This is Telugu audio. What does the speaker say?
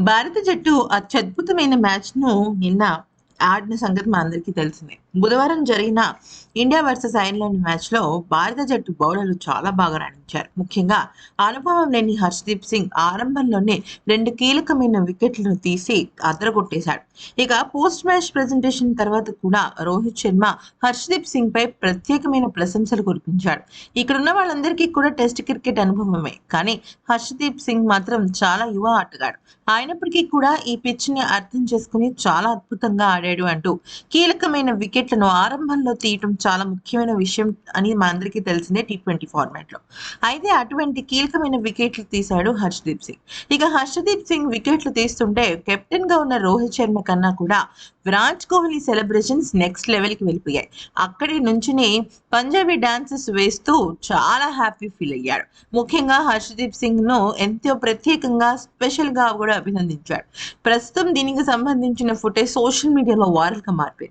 భారత జట్టు అత్యద్భుతమైన మ్యాచ్ను నిన్న ఆడిన సంగతి మా అందరికీ తెలిసిందే. బుధవారం జరిగిన ఇండియా వర్సెస్ ఐర్లాండ్ మ్యాచ్లో భారత జట్టు బౌలర్లు చాలా బాగా రాణించారు. ముఖ్యంగా అనుభవం లేని హర్షదీప్ సింగ్ ఆరంభంలోనే రెండు కీలకమైన వికెట్లను తీసి అదరగొట్టేశాడు. ఇక పోస్ట్ మ్యాచ్ ప్రెజెంటేషన్ తర్వాత కూడా రోహిత్ శర్మ హర్షదీప్ సింగ్ పై ప్రత్యేకమైన ప్రశంసలు కురిపించాడు. ఇక్కడ ఉన్న వాళ్ళందరికీ కూడా టెస్ట్ క్రికెట్ అనుభవమే. కానీ హర్షదీప్ సింగ్ మాత్రం చాలా యువ ఆటగాడు. అయినప్పటికీ కూడా ఈ పిచ్ని అర్థం చేసుకుని చాలా అద్భుతంగా ఆడాడు. అంటూ కీలకమైన వికెట్లను ఆరంభంలో తీయటం చాలా ముఖ్యమైన విషయం అని మా తెలిసిందే టీ ట్వంటీ ఫార్మాట్లో. అయితే అటువంటి కీలకమైన వికెట్లు తీశాడు హర్షదీప్ సింగ్. ఇక హర్షదీప్ సింగ్ వికెట్లు తీస్తుంటే కెప్టెన్గా ఉన్న రోహిత్ శర్మ కన్నా కూడా విరాట్ కోహ్లీ సెలబ్రేషన్స్ నెక్స్ట్ లెవెల్కి వెళ్ళిపోయాయి. అక్కడి నుంచిని పంజాబీ డాన్సెస్ వేస్తూ చాలా హ్యాపీ ఫీల్ అయ్యాడు ముఖ్యంగా హర్షదీప్ సింగ్ను ఎంతో ప్రత్యేకంగా స్పెషల్గా కూడా అభినందించాడు ప్రస్తుతం దీనికి సంబంధించిన footage social media a lot of come our way.